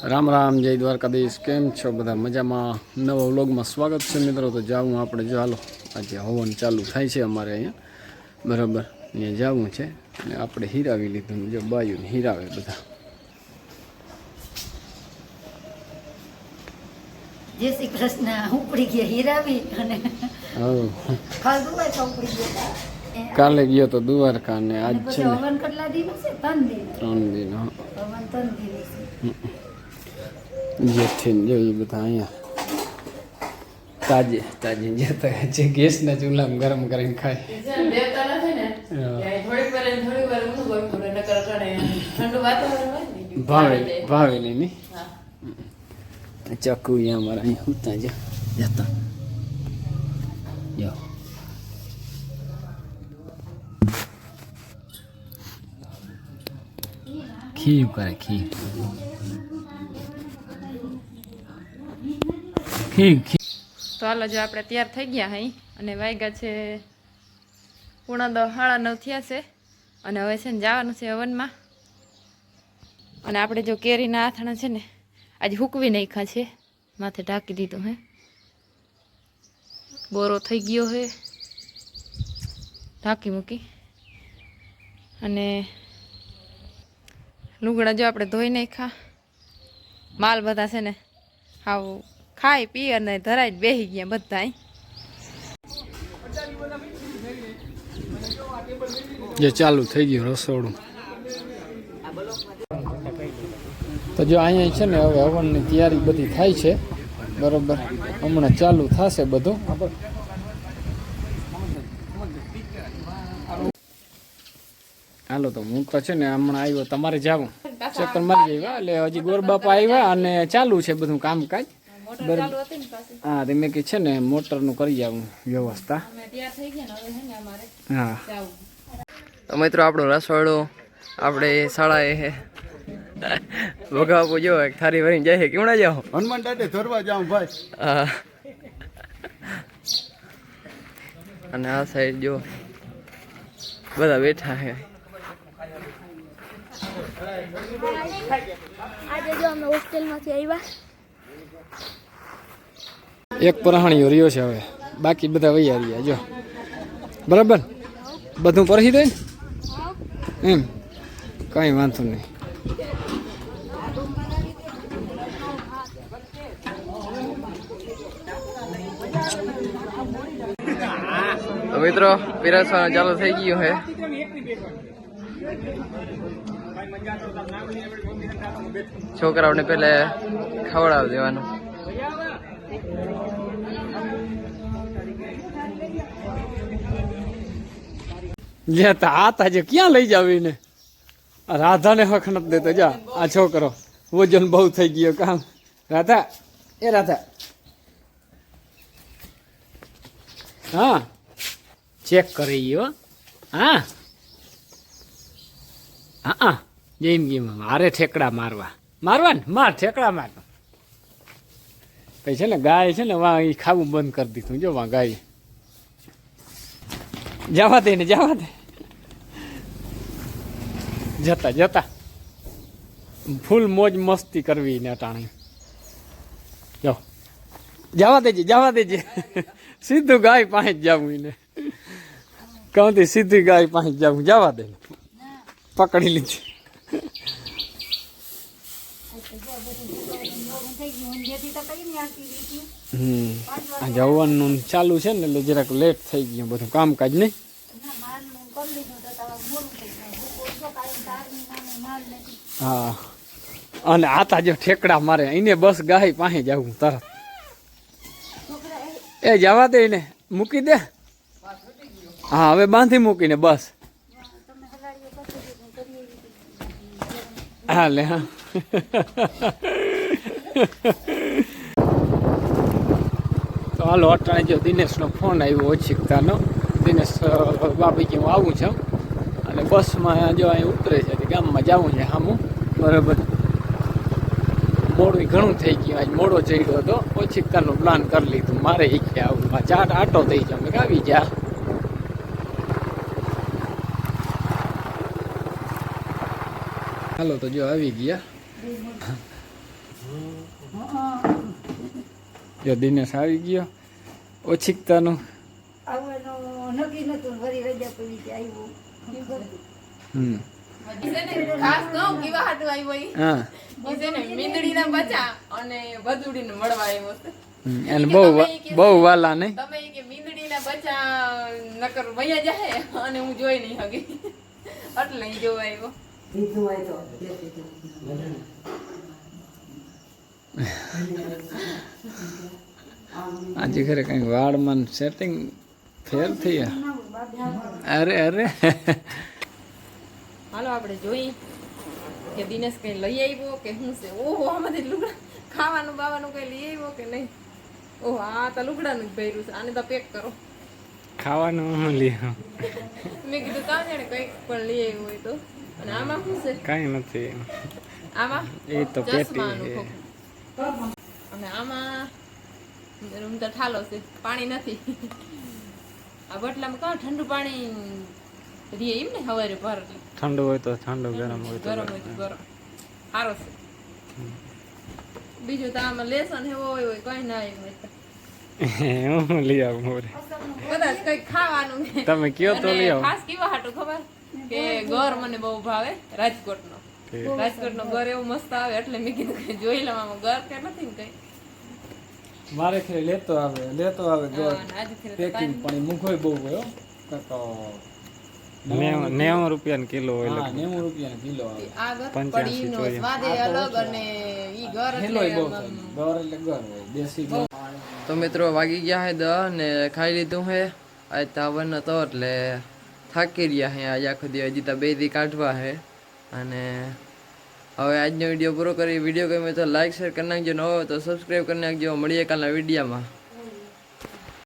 રામ રામ જય દ્વારકાધીશ. કેમ છો બધા? મજામાં? નવા વ્લોગમાં સ્વાગત છે મિત્રો. તો જાવું આપણે. ચાલો આજે હવન ચાલુ થાય છે અમારે અહીંયા. બરાબર? અહીંયા જવું છે. અને આપણે હીરાવી લીધું. જો બાયુને હીરાવે બધા. જય શ્રી કૃષ્ણ. ઉપડી ગયા હીરાવી અને કાલે ગયો તો દ્વારકા ને આજ છે ત્રણ દિન ત્રણ દિન હા હવન ત્રણ દિવસ જેથી જો એ બધા અહીંયા તાજે તાજે જતા છે ગેસના ચૂલામાં ગરમ કરીને ખાય દેવતા નથી ને હા. ત્યાં થોડીક વાર એને થોડીક વાર ઊંધું ગોઠવું એટલે નકર અટાણે ઠંડુ વાતાવરણ હોય ને એટલે ભાવે જાય. ભાવે નહીં નહીં હા. ચક્કુ અહીંયા અમારા અહીંયા ઉતા જો જતા જો ખીર કરે ખીર ખીર તો હાલો, જો આપણે તૈયાર થઈ ગયા હઈ. અને વાગ્યા છે, પૂણા દસ સાડા નવ થયા છે. અને હવે છે ને જવાનું છે હવનમાં. અને આપણે જો કેરીના આથણા છે ને, આજે હૂકવી નાખ્યા છે. માથે ઢાંકી દીધું હે. બોરો થઈ ગયો હે. ઢાંકી મૂકી. અને લુગડા જો આપણે ધોઈ નાખ્યા. માલ બધા છે ને, હાવ ખાઈ પી અને ધરાઈ બેસી ગયા બધા. જે ચાલુ થઈ ગયું રસોડું. તો જો અહીંયા છે ને હવે હવનની તૈયારી બધી થાય છે. બરોબર. હમણાં ચાલુ થશે બધું. હાલો, તો હું તો છે ને હમણાં આવ્યો, તમારે જાવું. ચક્કર મારી આવ્યા એટલે હજી ગોરબાપા આવ્યા અને ચાલુ છે બધું કામકાજ. હા તે મેં કે છે ને મોટરનું કરી આવું વ્યવસ્થા. હા તો મિત્રો આપણો રસોડો આપણે શાળાએ હે. ભોગાવો જો એક થારી ભરીને જાય કેવડા જાઓ? હનુમાન દાદે ધરવા જાઉં ભાઈ. અને આ સાઈડ જો બધા બેઠા છે આજે જો અમે હોસ્ટેલમાંથી આવ્યા. એક પરહાણીઓ રહ્યો છે હવે. બાકી બધા વૈયા રહ્યા, જો. બરાબર? બધું પરસી દે એમ? કાંઈ વાંધો નહીં. તો મિત્રો, પીરસવાનું ચાલુ થઈ ગયું છે. છોકરાઓને પહેલે ખવડાવી દેવાનું. જે તા આ તાજે ક્યાં લઈ જાવી ને રાધાને હક નથી દેતો. જા, આ છોકરો વજન બહુ થઈ ગયો કામ. રાધા, એ રાધા. હા ચેક કરી ગયો હા. હા જેમ જિંદગીમાં મારે ઠેકડા મારવા. મારવા ને? માર ઠેકડા માર પછી છે ને ગાય છે ને વા એ ખાવું બંધ કરી દીધું. જો વાં ગાય. જવા દે ને, જવા દે. જતા જતા. ફૂલ મોજ મસ્તી કરવી ને અટાણી જો. જવા દેજે જવા દેજે. સીધું ગાય પાસે જ જવું ને કહું સીધી ગાય પાસે જવું જવા દે. પકડી લીધી થઈ ગયું ઊંધિયાથી તો કઈ નહીં આવતી રીતી હમ આ જવાનું ચાલુ છે ને એટલે જરાક લેટ થઈ ગયું. બધું કામકાજ નહીં? હા. અને આતા જો ઠેકડા મારે. એને બસ ગાય પાસે જવું તરત. એ જવા દે ને મૂકી દે. હા, હવે બાંધી મૂકીને બસ. હા લે હા તો હાલો અટાણે જો દિનેશનો ફોન આવ્યો ઓછીકતાનો દિનેશ અ, બાપી કે હું આવું છું. અને બસમાં જો અહીં ઉતરે છે ગામમાં જવું છે સામું બરાબર. મોડું ઘણું થઈ ગયું આજ મોડો ચડ્યો હતો. ઓછીકતાનો પ્લાન કરી લીધું. મારે ઈચ્છે આવું. ચાટ આટો થઈ જાવ મેં આવી જા હાલો તો જો આવી ગયા જો દિનેશ આવી ગયો ઓછીકતાનું? હમ ખાસ કહું કેવા હાટું આવ્યો હા મીંદડીના અને વધુડીને મળવા આવ્યો એને બહુ બહુ વાલા નહીં તમે કે મીંદડીના બચ્ચા નકર વયા જાય અને હું જોઈ નહીં હગી એટલે જોવા આવ્યો આજે ખરે કંઈક વાળમાં સેટિંગ ફેર થઈ ગયા. અરે અરે. હાલો આપણે જોઈ કે દિનેશ કઈ લઈ આવ્યો કે શું છે? ઓહો આમાંથી લુગડા ખાવાનું બાવાનું કઈ લઈ આવ્યો કે નહીં? ઓહો આ તો લુગડાનું જ ભર્યું છે. આને તો પેક કરો. ખાવાનું લઈ મેં કીધું તા જાણે કંઈક પણ લઈ આવ્યું હોય તો. અને આમાં શું છે? કાંઈ નથી. આમાં એ તો પેટી છે. અને આમાં રૂમ તો ઠાલો છે પાણી નથી. આ બટલામાં કાં ઠંડુ પાણી રીએ એમ ને હવારે ભર. ઠંડુ હોય તો ઠંડુ ગરમ હોય તો ગરમ હોય તો ગરમ. સારો છે. બીજું તો આમાં લેસન એવો હોય હોય કઈ ના એવું હું લઈ આવું કદાચ કઈ ખાવાનું તમે કયો તો લઈ આવો. ખાસ કેવા હાટું ખબર? કે ઘર મને બહુ ભાવે રાજકોટ નો ઠીક. રાજકોટ નો ઘર એવું મસ્ત આવે એટલે મેં કીધું કે જોઈ લઉં આમાં ઘર કે નથી ને કઈ. મારે ખરે લેતો આવે લેતો આવે તો પેકિંગ પણ એ મૂંઘોય બહુ હોય નેવું રૂપિયા કિલો હોય હા નેવું રૂપિયા કિલો આવે. આ પંચ્યાસી, સ્વાદ અલગ અને ઈ ઘર હેલો એટલે બહુ આમ- એટલે ગોર હોય દેશી ગોર. તો મિત્રો વાગી ગયા હે દ ને ખાઈ લીધું હે. આજ તાવન હતો એટલે થાકી રહ્યા હે આજ આખો દિવસ, હજી તો બે દી કાઢવા હે. અને હવે આજનો વીડિયો પૂરો કરી વીડિયો ગમે તો લાઈક શેર કરી નાખજો. ન હોય તો સબસ્ક્રાઈબ કરી નાખજો. મળીએ કાલના વિડીયોમાં.